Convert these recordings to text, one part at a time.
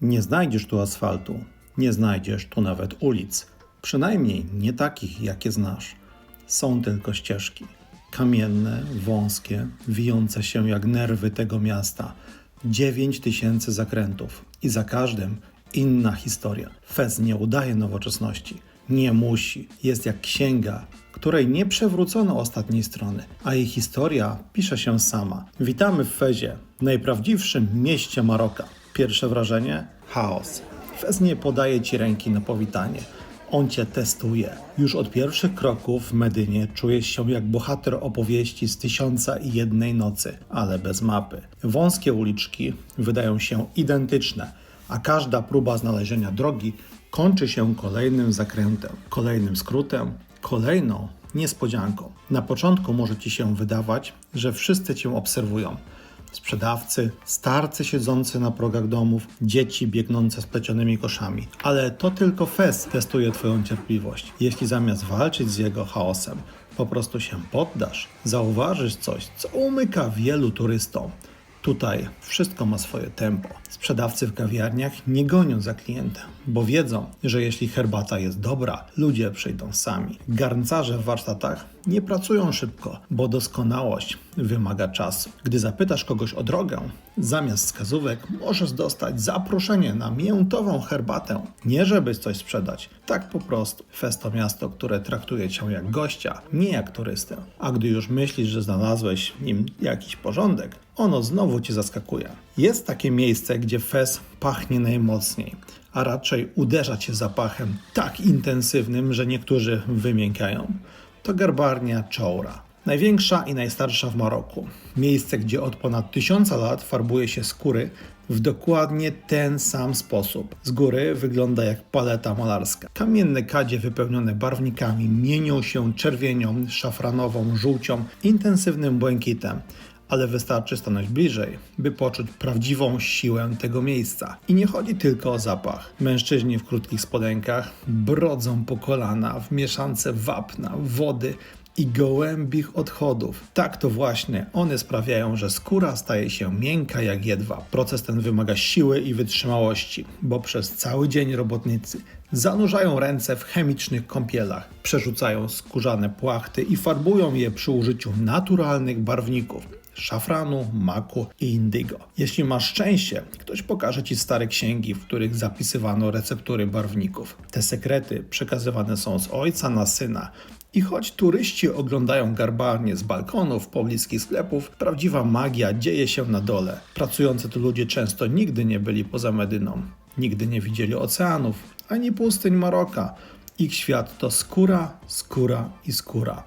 Nie znajdziesz tu asfaltu, nie znajdziesz tu nawet ulic, przynajmniej nie takich, jakie znasz. Są tylko ścieżki. Kamienne, wąskie, wijące się jak nerwy tego miasta. Dziewięć tysięcy zakrętów i za każdym inna historia. Fez nie udaje nowoczesności. Nie musi. Jest jak księga, której nie przewrócono ostatniej strony, a jej historia pisze się sama. Witamy w Fezie, najprawdziwszym mieście Maroka. Pierwsze wrażenie? Chaos. Fez nie podaje ci ręki na powitanie. On cię testuje. Już od pierwszych kroków w Medynie czujesz się jak bohater opowieści z tysiąca i jednej nocy, ale bez mapy. Wąskie uliczki wydają się identyczne, a każda próba znalezienia drogi kończy się kolejnym zakrętem, kolejnym skrótem, kolejną niespodzianką. Na początku może ci się wydawać, że wszyscy cię obserwują. Sprzedawcy, starcy siedzący na progach domów, dzieci biegnące z plecionymi koszami. Ale to tylko Fez testuje Twoją cierpliwość. Jeśli zamiast walczyć z jego chaosem, po prostu się poddasz, zauważysz coś, co umyka wielu turystom. Tutaj wszystko ma swoje tempo. Sprzedawcy w kawiarniach nie gonią za klientem, bo wiedzą, że jeśli herbata jest dobra, ludzie przyjdą sami. Garncarze w warsztatach nie pracują szybko, bo doskonałość wymaga czasu. Gdy zapytasz kogoś o drogę, zamiast wskazówek możesz dostać zaproszenie na miętową herbatę. Nie żebyś coś sprzedać, tak po prostu. Fest to miasto, które traktuje cię jak gościa, nie jak turystę. A gdy już myślisz, że znalazłeś w nim jakiś porządek, ono znowu cię zaskakuje. Jest takie miejsce, gdzie fez pachnie najmocniej, a raczej uderza cię zapachem tak intensywnym, że niektórzy wymiękają. To garbarnia Choura. Największa i najstarsza w Maroku. Miejsce, gdzie od ponad tysiąca lat farbuje się skóry w dokładnie ten sam sposób. Z góry wygląda jak paleta malarska. Kamienne kadzie wypełnione barwnikami mienią się czerwienią, szafranową, żółcią, intensywnym błękitem ale wystarczy stanąć bliżej, by poczuć prawdziwą siłę tego miejsca. I nie chodzi tylko o zapach. Mężczyźni w krótkich spodenkach brodzą po kolana w mieszance wapna, wody i gołębich odchodów. Tak to właśnie one sprawiają, że skóra staje się miękka jak jedwa. Proces ten wymaga siły i wytrzymałości, bo przez cały dzień robotnicy zanurzają ręce w chemicznych kąpielach, przerzucają skórzane płachty i farbują je przy użyciu naturalnych barwników szafranu, maku i indygo. Jeśli masz szczęście, ktoś pokaże ci stare księgi, w których zapisywano receptury barwników. Te sekrety przekazywane są z ojca na syna. I choć turyści oglądają garbarnie z balkonów pobliskich sklepów, prawdziwa magia dzieje się na dole. Pracujący tu ludzie często nigdy nie byli poza Medyną, nigdy nie widzieli oceanów ani pustyń Maroka. Ich świat to skóra, skóra i skóra.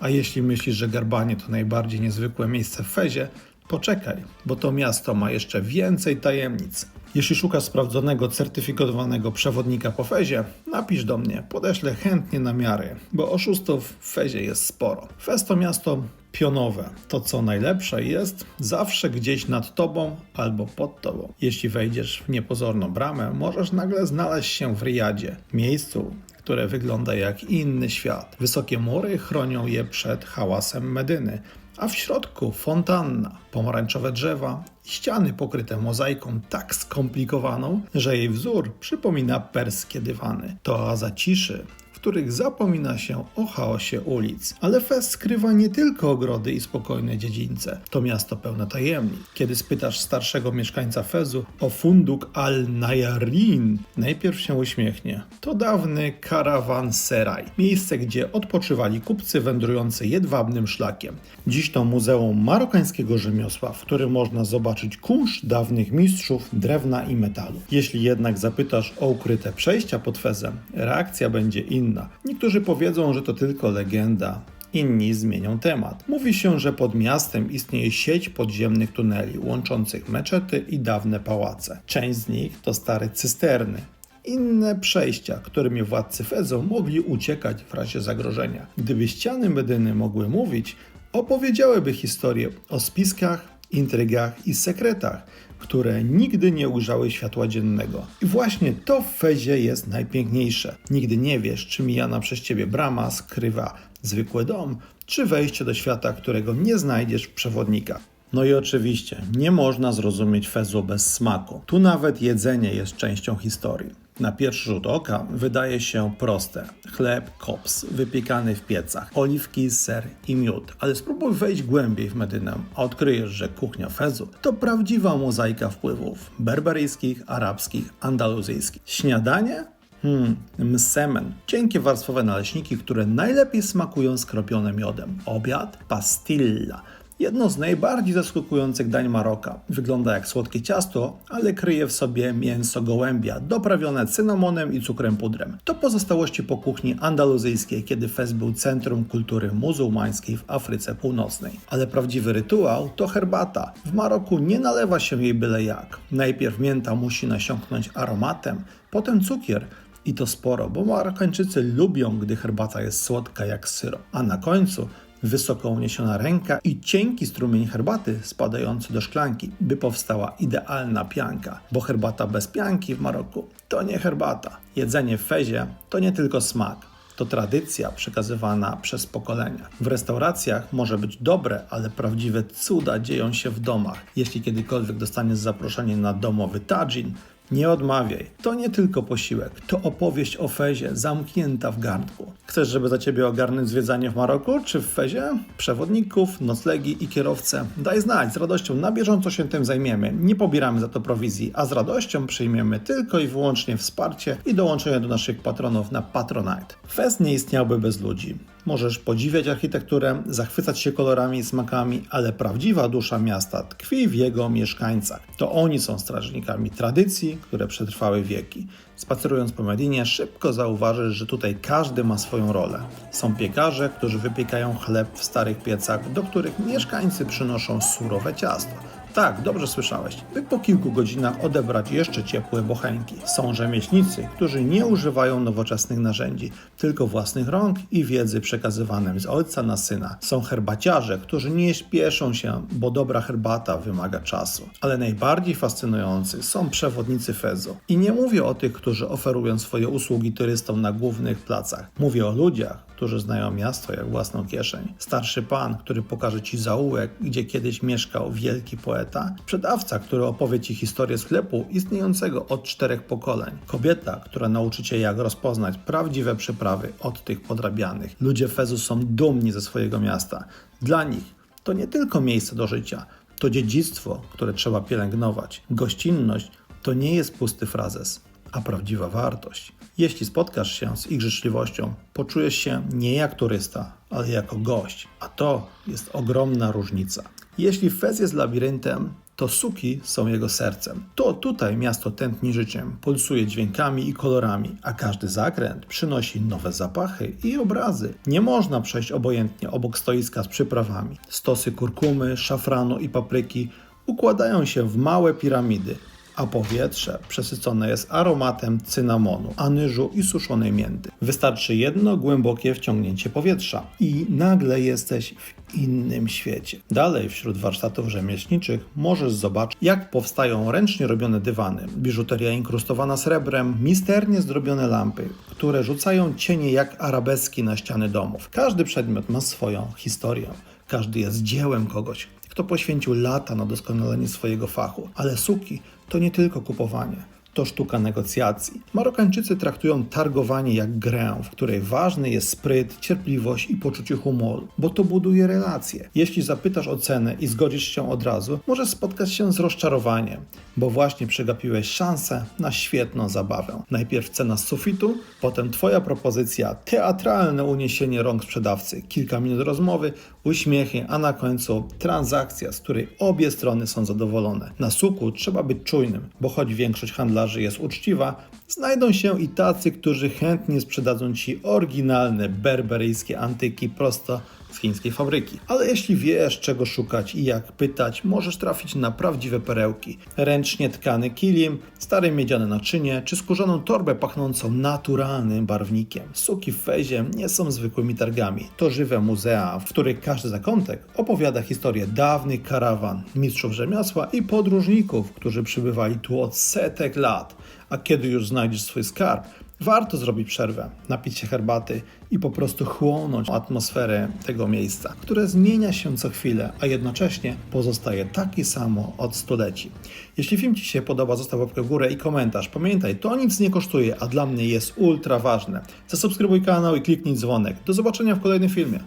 A jeśli myślisz, że Garbanie to najbardziej niezwykłe miejsce w Fezie, poczekaj, bo to miasto ma jeszcze więcej tajemnic. Jeśli szukasz sprawdzonego, certyfikowanego przewodnika po Fezie, napisz do mnie, podeślę chętnie namiary, bo oszustów w Fezie jest sporo. Fez to miasto pionowe. To, co najlepsze, jest zawsze gdzieś nad tobą albo pod tobą. Jeśli wejdziesz w niepozorną bramę, możesz nagle znaleźć się w Riyadzie, miejscu, które wygląda jak inny świat. Wysokie mury chronią je przed hałasem Medyny, a w środku fontanna, pomarańczowe drzewa i ściany pokryte mozaiką tak skomplikowaną, że jej wzór przypomina perskie dywany. To oaza ciszy, których zapomina się o chaosie ulic. Ale Fez skrywa nie tylko ogrody i spokojne dziedzińce. To miasto pełne tajemnic. Kiedy spytasz starszego mieszkańca Fezu o funduk al-Nayarin, najpierw się uśmiechnie. To dawny karawanseraj. Miejsce, gdzie odpoczywali kupcy wędrujący jedwabnym szlakiem. Dziś to Muzeum Marokańskiego Rzemiosła, w którym można zobaczyć kunszt dawnych mistrzów drewna i metalu. Jeśli jednak zapytasz o ukryte przejścia pod Fezem, reakcja będzie inna inna. Niektórzy powiedzą, że to tylko legenda, inni zmienią temat. Mówi się, że pod miastem istnieje sieć podziemnych tuneli łączących meczety i dawne pałace. Część z nich to stare cysterny, inne przejścia, którymi władcy Fezo mogli uciekać w razie zagrożenia. Gdyby ściany Medyny mogły mówić, opowiedziałyby historię o spiskach, intrygach i sekretach, które nigdy nie ujrzały światła dziennego. I właśnie to w Fezie jest najpiękniejsze. Nigdy nie wiesz, czy mijana przez ciebie brama skrywa zwykły dom, czy wejście do świata, którego nie znajdziesz w. No i oczywiście nie można zrozumieć Fezu bez smaku. Tu nawet jedzenie jest częścią historii. Na pierwszy rzut oka wydaje się proste. Chleb, kops, wypiekany w piecach, oliwki, ser i miód. Ale spróbuj wejść głębiej w Medynę, a odkryjesz, że kuchnia Fezu to prawdziwa mozaika wpływów berberyjskich, arabskich, andaluzyjskich. Śniadanie? Hmm, msemen. Cienkie warstwowe naleśniki, które najlepiej smakują skropione miodem. Obiad? Pastilla. Jedno z najbardziej zaskakujących dań Maroka. Wygląda jak słodkie ciasto, ale kryje w sobie mięso gołębia, doprawione cynamonem i cukrem pudrem. To pozostałości po kuchni andaluzyjskiej, kiedy Fez był centrum kultury muzułmańskiej w Afryce Północnej. Ale prawdziwy rytuał to herbata. W Maroku nie nalewa się jej byle jak. Najpierw mięta musi nasiąknąć aromatem, potem cukier, i to sporo, bo Marokańczycy lubią, gdy herbata jest słodka jak syrop. A na końcu wysoko uniesiona ręka i cienki strumień herbaty spadający do szklanki, by powstała idealna pianka. Bo herbata bez pianki w Maroku to nie herbata. Jedzenie w fezie to nie tylko smak. To tradycja przekazywana przez pokolenia. W restauracjach może być dobre, ale prawdziwe cuda dzieją się w domach. Jeśli kiedykolwiek dostaniesz zaproszenie na domowy tadżin, nie odmawiaj. To nie tylko posiłek, to opowieść o fezie zamknięta w garnku. Chcesz, żeby za ciebie ogarnąć zwiedzanie w Maroku czy w fezie? Przewodników, noclegi i kierowcę. Daj znać, z radością na bieżąco się tym zajmiemy. Nie pobieramy za to prowizji, a z radością przyjmiemy tylko i wyłącznie wsparcie i dołączenie do naszych patronów na Patronite. Fez nie istniałby bez ludzi. Możesz podziwiać architekturę, zachwycać się kolorami i smakami, ale prawdziwa dusza miasta tkwi w jego mieszkańcach. To oni są strażnikami tradycji, które przetrwały wieki. Spacerując po Medinie, szybko zauważysz, że tutaj każdy ma swoją rolę. Są piekarze, którzy wypiekają chleb w starych piecach, do których mieszkańcy przynoszą surowe ciasto. Tak, dobrze słyszałeś. By po kilku godzinach odebrać jeszcze ciepłe bochenki. Są rzemieślnicy, którzy nie używają nowoczesnych narzędzi, tylko własnych rąk i wiedzy przekazywanej z ojca na syna. Są herbaciarze, którzy nie śpieszą się, bo dobra herbata wymaga czasu. Ale najbardziej fascynujący są przewodnicy Fezu. I nie mówię o tych, którzy oferują swoje usługi turystom na głównych placach. Mówię o ludziach, którzy znają miasto jak własną kieszeń. Starszy pan, który pokaże ci zaułek, gdzie kiedyś mieszkał wielki poeta. Sprzedawca, który opowie ci historię sklepu istniejącego od czterech pokoleń. Kobieta, która nauczy cię jak rozpoznać prawdziwe przyprawy od tych podrabianych. Ludzie Fezu są dumni ze swojego miasta. Dla nich to nie tylko miejsce do życia, to dziedzictwo, które trzeba pielęgnować. Gościnność to nie jest pusty frazes, a prawdziwa wartość. Jeśli spotkasz się z ich życzliwością, poczujesz się nie jak turysta, ale jako gość, a to jest ogromna różnica. Jeśli Fez jest labiryntem, to suki są jego sercem. To tutaj miasto tętni życiem, pulsuje dźwiękami i kolorami, a każdy zakręt przynosi nowe zapachy i obrazy. Nie można przejść obojętnie obok stoiska z przyprawami. Stosy kurkumy, szafranu i papryki układają się w małe piramidy, a powietrze przesycone jest aromatem cynamonu, anyżu i suszonej mięty. Wystarczy jedno głębokie wciągnięcie powietrza i nagle jesteś w innym świecie. Dalej wśród warsztatów rzemieślniczych możesz zobaczyć, jak powstają ręcznie robione dywany, biżuteria inkrustowana srebrem, misternie zdrobione lampy, które rzucają cienie jak arabeski na ściany domów. Każdy przedmiot ma swoją historię. Każdy jest dziełem kogoś, kto poświęcił lata na doskonalenie swojego fachu. Ale suki to nie tylko kupowanie. To sztuka negocjacji. Marokańczycy traktują targowanie jak grę, w której ważny jest spryt, cierpliwość i poczucie humoru, bo to buduje relacje. Jeśli zapytasz o cenę i zgodzisz się od razu, możesz spotkać się z rozczarowaniem, bo właśnie przegapiłeś szansę na świetną zabawę. Najpierw cena z sufitu, potem Twoja propozycja, teatralne uniesienie rąk sprzedawcy, kilka minut rozmowy, uśmiechy, a na końcu transakcja, z której obie strony są zadowolone. Na suku trzeba być czujnym, bo choć większość handlarzy jest uczciwa, znajdą się i tacy, którzy chętnie sprzedadzą Ci oryginalne berberyjskie antyki prosto z chińskiej fabryki. Ale jeśli wiesz, czego szukać i jak pytać, możesz trafić na prawdziwe perełki. Ręcznie tkany kilim, stare miedziane naczynie, czy skórzaną torbę pachnącą naturalnym barwnikiem. Suki w fezie nie są zwykłymi targami. To żywe muzea, w których każdy zakątek opowiada historię dawnych karawan, mistrzów rzemiosła i podróżników, którzy przybywali tu od setek lat. A kiedy już znajdziesz swój skarb, Warto zrobić przerwę, napić się herbaty i po prostu chłonąć atmosferę tego miejsca, które zmienia się co chwilę, a jednocześnie pozostaje taki samo od stuleci. Jeśli film Ci się podoba, zostaw łapkę w górę i komentarz. Pamiętaj, to nic nie kosztuje, a dla mnie jest ultra ważne. Zasubskrybuj kanał i kliknij dzwonek. Do zobaczenia w kolejnym filmie.